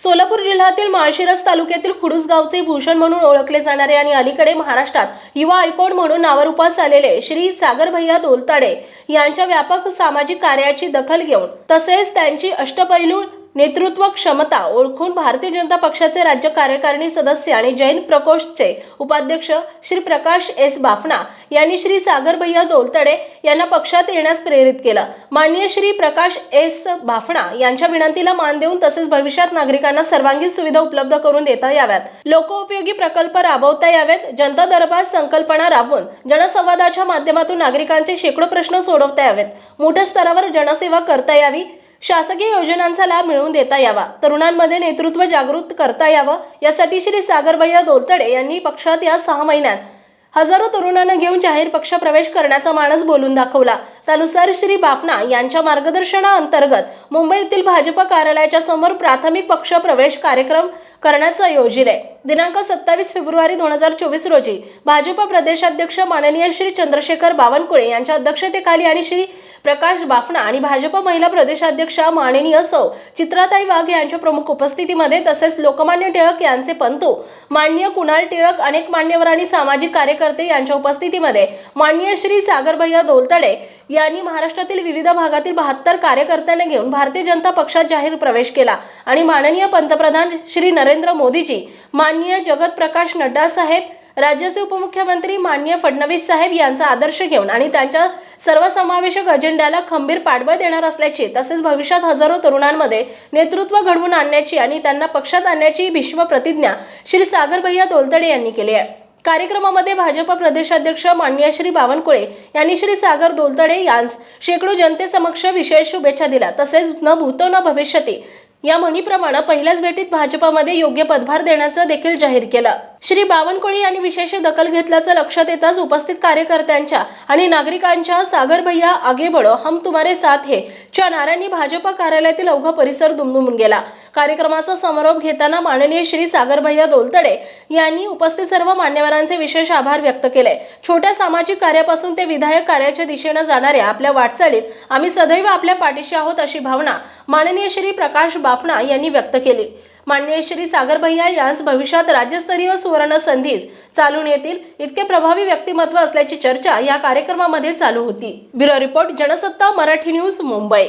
सोलापूर जिल्ह्यातील माळशिरस तालुक्यातील खुडूस गावचे भूषण म्हणून ओळखले जाणारे आणि अलीकडे महाराष्ट्रात युवा आयकॉन म्हणून नावरूपास आलेले श्री सागर भैया दोलताडे यांच्या व्यापक सामाजिक कार्याची दखल घेऊन तसेच त्यांची अष्टपैलू नेतृत्व क्षमता ओळखून भारतीय जनता पक्षाचे राज्य कार्यकारिणी सदस्य आणि जैन प्रकोष्ठचे उपाध्यक्ष श्री प्रकाश एस बाफना यांनी श्री सागर भैया दोलतडे यांना पक्षात येण्यास प्रेरित केलं. माननीय श्री प्रकाश एस बाफना यांच्या विनंतीला मान देऊन तसेच भविष्यात नागरिकांना सर्वांगीण सुविधा उपलब्ध करून देता याव्यात. लोकोपयोगी प्रकल्प राबवता यावेत जनता दरबार संकल्पना राबवून जनसंवादाच्या माध्यमातून नागरिकांचे शेकडो प्रश्न सोडवता यावेत. मोठ्या स्तरावर जनसेवा करता यावी शासकीय योजनांचा लाभ मिळवून देता यावा. तरुणांमध्ये नेतृत्व जागृत करता यावं. यासाठी श्री सागरभैया दोलतडे यांनी पक्षात या सहा महिन्यात हजारो तरुणांना घेऊन जाहीर पक्ष प्रवेश करण्याचा मानस बोलून दाखवला. त्यानुसार श्री बाफना यांच्या मार्गदर्शनाअंतर्गत मुंबईतील भाजप कार्यालयाच्या समोर प्राथमिक पक्ष प्रवेश कार्यक्रम करण्याचं आहे. दिनांक सत्तावीस फेब्रुवारी दोन हजार चोवीस रोजी भाजप प्रदेशाध्यक्ष माननीय श्री चंद्रशेखर बावनकुळे यांच्या अध्यक्षतेखाली आणि श्री प्रकाश बाफना आणि भाजप महिला प्रदेशाध्यक्षा माननीय सौ चित्राताई वाघ यांच्या प्रमुख उपस्थितीमध्ये तसेच लोकमान्य टिळक यांचे पंतू माननीय कुणाल टिळक अनेक मान्यवर आणि सामाजिक कार्यकर्ते यांच्या उपस्थितीमध्ये माननीय श्री सागरभैया दोलतडे यांनी महाराष्ट्रातील विविध भागातील बहात्तर कार्यकर्त्यांना घेऊन भारतीय जनता पक्षात जाहीर प्रवेश केला आणि माननीय पंतप्रधान श्री नरेंद्र मोदीजी माननीय जगत प्रकाश नड्डा साहेब राज्याचे उपमुख्यमंत्री माननीय फडणवीस साहेब यांचा आदर्श घेऊन आणि त्यांच्या सर्वसमावेशक अजेंड्याला खंबीर पाठबळ देणार असल्याची तसेच भविष्यात हजारो तरुणांमध्ये नेतृत्व घडवून आणण्याची आणि त्यांना पक्षात आणण्याची भीष्म प्रतिज्ञा श्री सागर भैया दोलतडे यांनी केली आहे. कार्यक्रमामध्ये भाजप प्रदेशाध्यक्ष माननीय श्री बावनकुळे यांनी श्री सागर दोलतडे यांस शेकडो जनतेसमक्ष विशेष शुभेच्छा दिल्या. तसेच न भूतो न भविष्यती या म्हणीप्रमाणे पहिल्याच भेटीत भाजपामध्ये योग्य पदभार देण्याचं देखील जाहीर केलं. श्री बावनकुळे यांनी विशेष दखल घेतल्याचं लक्षात येताच उपस्थित कार्यकर्त्यांच्या आणि नागरिकांच्या सागर भैया आगे बडो हम तुम्हारे साथ हे च्या नाऱ्यांनी भाजप कार्यालयातील अवघा परिसर दुमदुमून गेला. कार्यक्रमाचा समारोप घेताना माननीय श्री सागरभैया दोलतडे यांनी उपस्थित सर्व मान्यवरांचे विशेष आभार व्यक्त केले. छोट्या सामाजिक कार्यापासून ते विधायक कार्याच्या दिशेनं जाणाऱ्या आपल्या वाटचालीत आम्ही सदैव आपल्या पाठीशी आहोत अशी भावना माननीय श्री प्रकाश बाफना यांनी व्यक्त केली. माननीय श्री सागर भैया यांस भविष्यात राज्यस्तरीय सुवर्ण संधीच चालून येतील. इतके प्रभावी व्यक्तिमत्व असल्याची चर्चा या कार्यक्रमामध्ये चालू होती. Bureau report Jansatta Marathi news Mumbai.